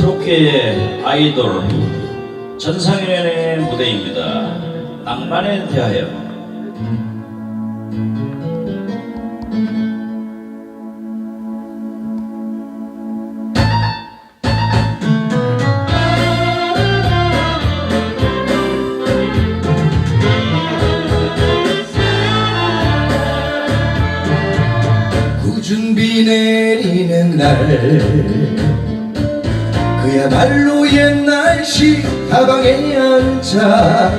K계의 아이돌 전상현의 무대입니다. 낭만에 대하여 꾸준 비 내리는 날 그야말로 옛날식 가방에 앉아.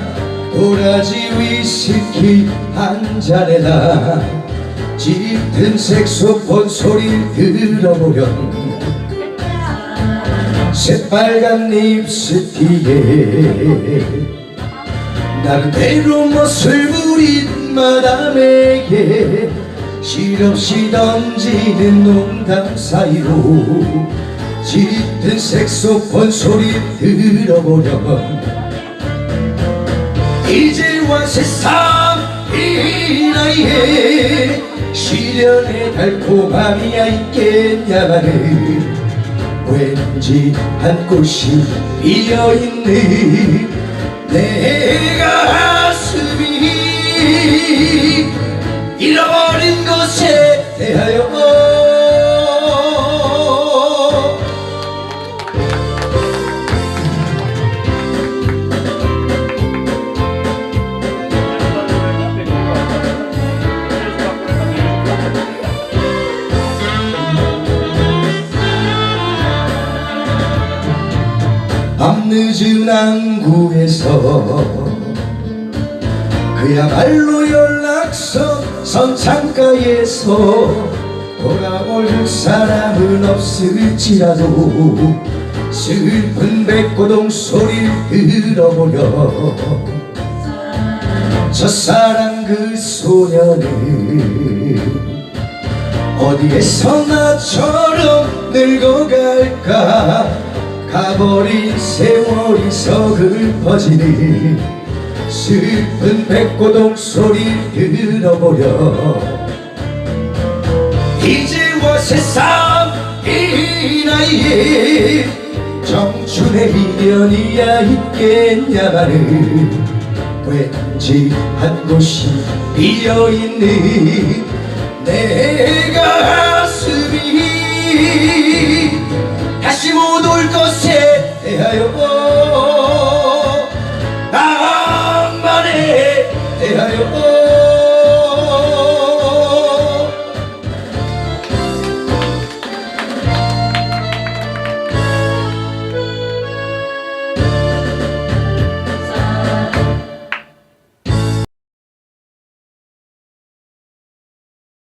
도라지 위스키 한 잔에다. 짙은 색소폰 소리를 들어보렴. 새빨간 립스틱에. 나름대로 멋을 부린 마담에게 실없이 던지는 농담 사이로 짙은 색소폰 소리 들어보렴 이제와 세상 이 나이에 시련의 달콤함이야 있겠냐마는 왠지 한 꽃이 피어있는 늦은 항구에서 그야말로 연락선 선창가에서 돌아올 사람은 없을지라도 슬픈 백고동 소리를 들어보려. 첫사랑 그 소녀는 어디에서 나처럼 늙어갈까 가버린 세월이 서글퍼지는 슬픈 백고동 소리 들어보려. 이제와 세상 이 나이에 청춘의 미련이야 있겠냐마는 왠지 한 곳이 비어있는 내 eu vou.